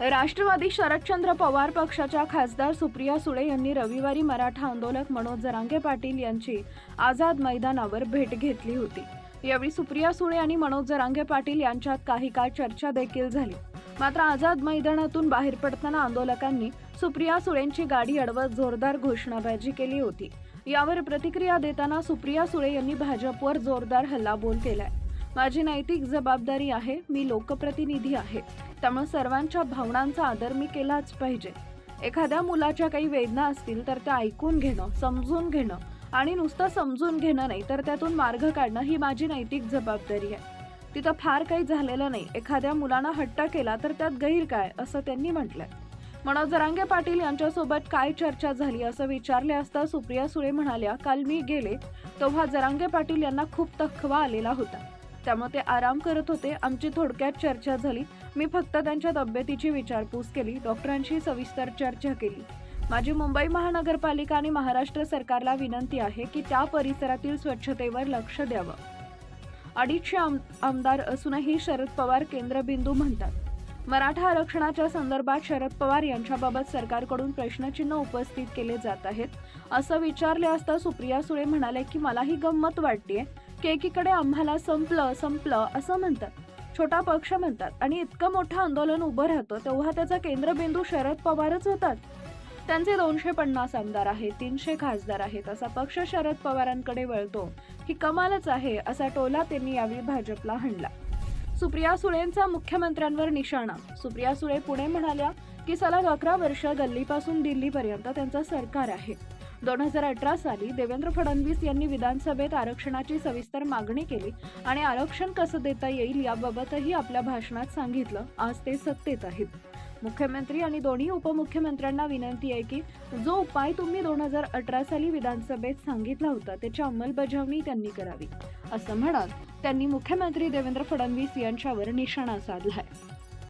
राष्ट्रवादी शरदचंद्र पवार पक्षाच्या खासदार सुप्रिया सुळे यांनी रविवारी मराठा आंदोलक मनोज जरांगे पाटील यांची आझाद मैदानावर भेट घेतली होती. यावेळी सुप्रिया सुळे आणि मनोज जरांगे पाटील यांच्यात काही काळ चर्चा देखील झाली. मात्र आझाद मैदानातून बाहेर पडताना आंदोलकांनी सुप्रिया सुळेंची गाडी अडवत जोरदार घोषणाबाजी केली होती. यावर प्रतिक्रिया देताना सुप्रिया सुळे यांनी भाजपवर जोरदार हल्लाबोल केलाय. माझी नैतिक जबाबदारी आहे मी लोकप्रतिनिधी आहे. त्यामुळे सर्वांच्या भावनांचा आदर मी केलाच पाहिजे. एखाद्या मुलाच्या काही वेदना असतील तर त्या ऐकून घेणं समजून घेणं आणि नुसतं समजून घेणं नाही तर त्यातून मार्ग काढणं ही माझी नैतिक जबाबदारी आहे. तिथं फार काही झालेलं नाही. एखाद्या मुलानं हट्ट केला तर त्यात गैर काय असं त्यांनी म्हटलंय. मनोज जरांगे पाटील यांच्यासोबत काय चर्चा झाली असं विचारले असता सुप्रिया सुळे म्हणाल्या काल मी गेले तेव्हा जरांगे पाटील यांना खूप तखवा आलेला होता. त्यामुळे ते आराम करत होते. आमची थोडक्यात चर्चा झाली. मी फक्त त्यांच्या तब्येतीची विचारपूस केली. डॉक्टरांशी सविस्तर चर्चा केली. माझी मुंबई महानगरपालिका आणि महाराष्ट्र सरकारला विनंती आहे की त्या परिसरातील स्वच्छतेवर लक्ष द्यावं. अडीचशे आम आमदार असूनही शरद पवार केंद्रबिंदू म्हणतात. मराठा आरक्षणाच्या संदर्भात शरद पवार यांच्याबाबत सरकारकडून प्रश्नचिन्ह उपस्थित केले जात आहेत. असं विचारले असता सुप्रिया सुळे म्हणाले की मलाही गंमत वाटतेय. की एकीकडे आम्हाला संपलं संपलं असं म्हणतात. छोटा पक्ष म्हणतात. आणि इतकं मोठं आंदोलन उभं राहतं तेव्हा त्याचा केंद्रबिंदू शरद पवारच होतात. त्यांचे दोनशे पन्नास आमदार आहेत तीनशे खासदार आहेत असा पक्ष शरद पवारांकडे वळतो ही कमालच आहे असा टोला त्यांनी यावेळी भाजपला हाणला. सुप्रिया सुळेंचा मुख्यमंत्र्यांवर निशाणा. सुप्रिया सुळे पुणे म्हणाल्या की सलग अकरा वर्ष गल्लीपासून दिल्लीपर्यंत त्यांचं सरकार आहे. दोन हजार अठरा साली देवेंद्र फडणवीस यांनी विधानसभेत आरक्षणाची सविस्तर मागणी केली आणि आरक्षण कसं देता येईल याबाबतही आपल्या भाषणात सांगितलं. आज ते सत्तेत आहेत. मुख्यमंत्री आणि दोन्ही उपमुख्यमंत्र्यांना विनंती आहे की जो उपाय तुम्ही दोन हजार अठरा साली विधानसभेत सांगितला होता त्याची अंमलबजावणी त्यांनी करावी. असं म्हणत त्यांनी मुख्यमंत्री देवेंद्र फडणवीस यांच्यावर निशाणा साधलाय.